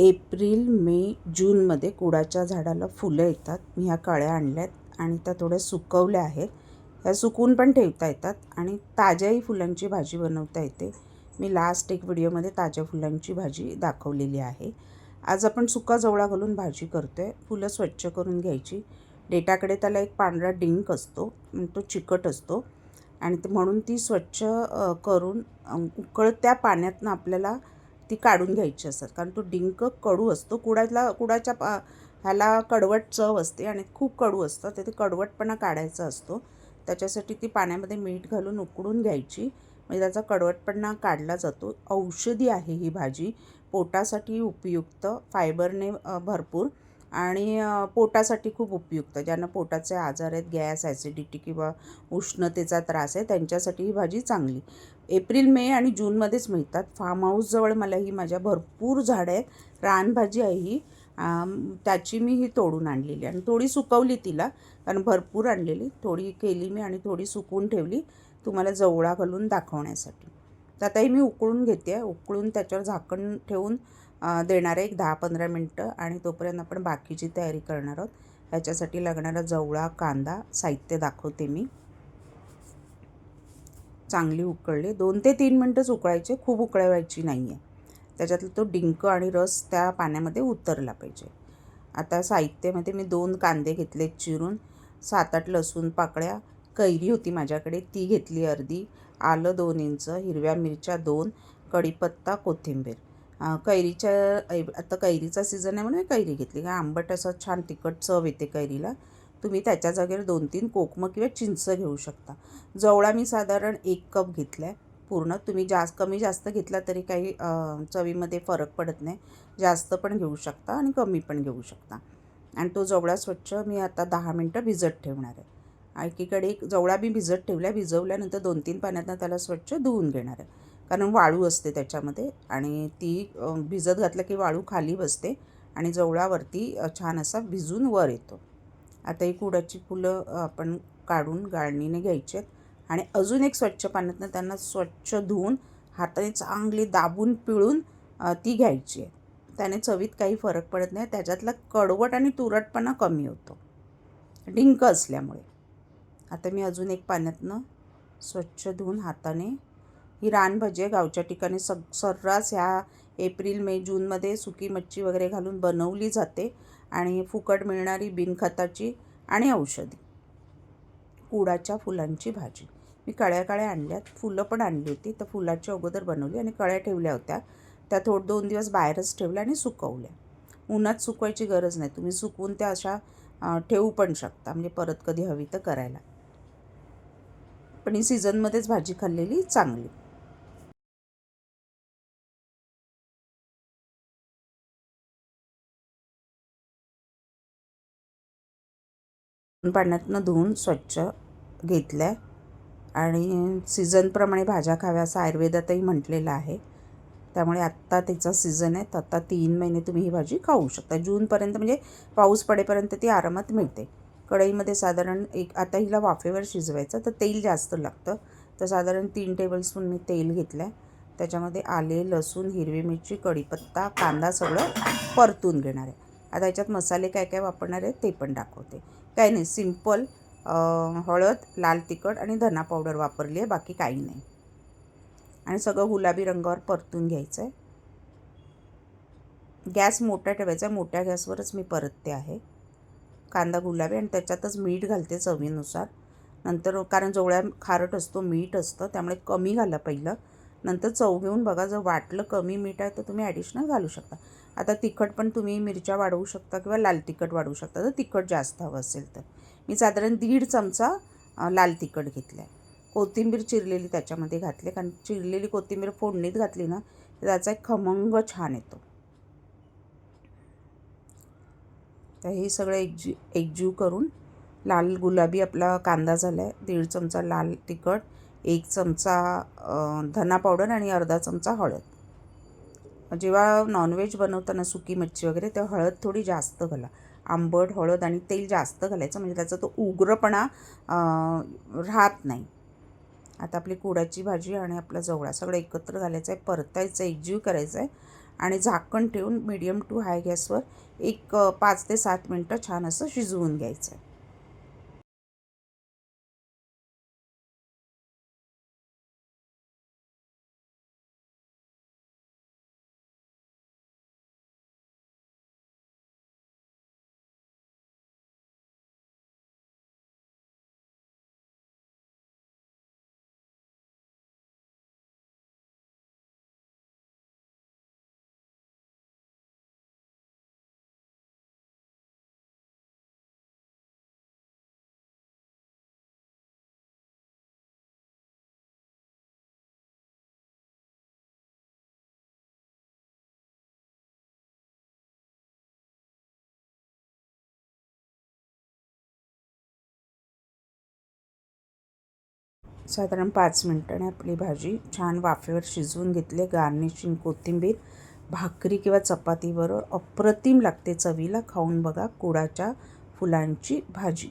April May जूनमध्ये कुडाच्या झाडाला फुलं येतात. मी ह्या कळ्या आणल्यात आणि त्या थोड्या सुकवल्या आहेत. ह्या सुकून पण ठेवता येतात आणि ताज्याही फुलांची भाजी बनवता येते. मी लास्ट एक व्हिडिओमध्ये ताज्या फुलांची भाजी दाखवलेली आहे. आज आपण सुका जवळा घालून भाजी करतो आहे फुलं स्वच्छ करून घ्यायची. डेटाकडे त्याला एक पांढरा डिंक असतो. तो चिकट असतो. आणि म्हणून ती स्वच्छ करून उकळत्या पाण्यातनं आपल्याला ती काढून घ्यायची असतात. कारण तो डिंक कडू असतो. कुडाला कुडाच्या पा ह्याला कडवट चव असते आणि खूप कडू असतं. तर ते कडवटपणा काढायचा असतो. त्याच्यासाठी ती पाण्यामध्ये मीठ घालून उकडून घ्यायची. म्हणजे त्याचा कडवटपणा काढला जातो. औषधी आहे ही भाजी. पोटासाठी उपयुक्त. फायबरने भरपूर. आणि पोटासाठी खूप उपयुक्त. ज्यांना पोटाचे आजार आहेत गॅस ॲसिडिटी किंवा उष्णतेचा त्रास आहे त्यांच्यासाठी ही भाजी चांगली. एप्रिल मे आणि जूनमध्येच मिळतात. फार्म हाऊसजवळ मला ही माझ्या भरपूर झाडं आहेत. रानभाजी आहे ही. त्याची मी ही तोडून आणलेली आणि थोडी सुकवली तिला कारण भरपूर आणलेली. थोडी केली मी आणि थोडी सुकवून ठेवली तुम्हाला जवळा घालून दाखवण्यासाठी. तर आता ही मी उकळून घेते. उकळून त्याच्यावर झाकण ठेवून देणार आहे एक दहा पंधरा मिनटं आणि तोपर्यंत आपण बाकीची तयारी करणार आहोत. ह्याच्यासाठी लागणारा जवळा कांदा साहित्य दाखवते मी. चांगली उकळले. दोन ते तीन मिनटंच उकळायचे खूप उकळवायची नाही आहे त्याच्यातला तो डिंक आणि रस त्या पाण्यामध्ये उतरला पाहिजे. आता साहित्यामध्ये मी दोन कांदे घेतले चिरून. सात आठ लसूण पाकळ्या. कैरी होती माझ्याकडे. ती घेतली अर्धी. आलं दोन इंच. हिरव्या मिरच्या दोन. कढीपत्ता कोथिंबीर. कैरीच्या आता कैरीचा सीझन आहे म्हणून मी कैरी घेतली. का आंबट असं छान तिखट चव येते कैरीला. तुम्ही त्याच्या जागेवर दोन तीन कोकमं किंवा चिंच घेऊ शकता. जवळा मी साधारण एक कप घेतला आहे पूर्ण तुम्ही जास्त कमी जास्त घेतला तरी काही चवीमध्ये फरक पडत नाही. जास्त पण घेऊ शकता आणि कमी पण घेऊ शकता. आणि तो जवळा स्वच्छ मी आता दहा मिनटं भिजत ठेवणार आहे. एकीकडे एक जवळा मी भिजत ठेवल्या. भिजवल्यानंतर दोन तीन पाण्यातनं त्याला स्वच्छ धुवून घेणार आहे. कारण वाळू असते त्याच्यामध्ये आणि ती भिजत घातलं की वाळू खाली बसते आणि जवळावरती छान असा भिजून वर येतो. आता ही कुडाची फुलं आपण काढून गाळणीने घ्यायची आहेत. आणि अजून एक स्वच्छ पाण्यातनं त्यांना स्वच्छ धुवून हाताने चांगली दाबून पिळून ती घ्यायची आहे त्याने चवीत काही फरक पडत नाही. त्याच्यातला कडवट आणि तुरटपणा कमी होतो. डिंक असल्यामुळे. आता मी अजून एक पाण्यातनं स्वच्छ धुवून हाताने ही रानभजी आहे. गावच्या ठिकाणी सग सर्रास ह्या एप्रिल मे जूनमध्ये सुकी मच्छी वगैरे घालून बनवली जाते. आणि फुकट मिळणारी बिनखताची आणि औषधी. कुडाच्या फुलांची भाजी. मी कळ्या कळ्या आणल्यात. फुलं पण आणली होती. तर फुलाच्या अगोदर बनवली आणि कळ्या ठेवल्या होत्या. त्या थोड दोन दिवस बाहेरच ठेवल्या आणि सुकवल्या. उन्हात सुकवायची गरज नाही. तुम्ही सुकवून त्या अशा ठेवू पण शकता. म्हणजे परत कधी हवी तर करायला. पण ही सीझनमध्येच भाजी खाल्लेली चांगली. पाण्यातनं धुवून स्वच्छ घेतलं आहे आणि सीझनप्रमाणे भाज्या खाव्या असं आयुर्वेदातही म्हटलेलं आहे. त्यामुळे आत्ता त्याचा सीझन आहे. तर आत्ता तीन महिने तुम्ही ही भाजी खाऊ शकता. जूनपर्यंत म्हणजे पाऊस पडेपर्यंत ती आरामात मिळते. कढईमध्ये साधारण एक आता हिला वाफेवर शिजवायचं तर तेल जास्त लागतं. तर साधारण तीन टेबलस्पून मी तेल घेतलं आहे त्याच्यामध्ये आले लसूण हिरवी मिरची कढीपत्ता कांदा सगळं परतून घेणार आहे. आता याच्यात मसाले काय काय वापरणार आहे ते पण दाखवते. काय नाही सिंपल हळद लाल तिखट आणि धना पावडर वापरली आहे बाकी काही नाही. आणि सगळं गुलाबी रंगावर परतून घ्यायचं आहे गॅस मोठा ठेवायचा आहे मोठ्या गॅसवरच मी परतते आहे. कांदा गुलाबी आणि त्याच्यातच मीठ घालते चवीनुसार. नंतर कारण जवळ्या खारट असतो मीठ असतं त्यामुळे कमी घाला पहिलं. नंतर चव घेऊन बघा जर वाटलं कमी मीठ आहे तर तुम्ही ॲडिशनल घालू शकता. आता तिखट पण तुम्ही मिरच्या वाढवू शकता किंवा लाल तिखट वाढवू शकता. जर तिखट जास्त हवं असेल तर. मी साधारण दीड चमचा लाल तिखट घेतला आहे कोथिंबीर चिरलेली त्याच्यामध्ये घातली. कारण चिरलेली कोथिंबीर फोडणीत घातली ना तर त्याचा एक खमंग छान येतो. तर हे सगळं एकजी एकजीव करून लाल गुलाबी आपला कांदा झाला आहे दीड चमचा लाल तिखट एक चमचा धना पावडर आणि अर्धा चमचा हळद. जेव्हा नॉनव्हेज बनवताना सुकी मच्छी वगैरे तेव्हा हळद थोडी जास्त घाला. आंबट हळद आणि तेल जास्त घालायचं म्हणजे त्याचा तो उग्रपणा राहत नाही. आता आपली कुडाची भाजी आणि आपला जवळा सगळं एकत्र घालायचं आहे परतायचं आहे एकजीव करायचं आहे आणि झाकण ठेवून मिडियम टू हाय गॅसवर एक पाच ते सात मिनटं छान असं शिजवून घ्यायचं आहे साधारण पाच मिनटाने आपली भाजी छान वाफेवर शिजवून घेतली. गार्निशिंग कोथिंबीर भाकरी किंवा चपातीबरोबर अप्रतिम लागते चवीला. खाऊन बघा कुडाच्या फुलांची भाजी.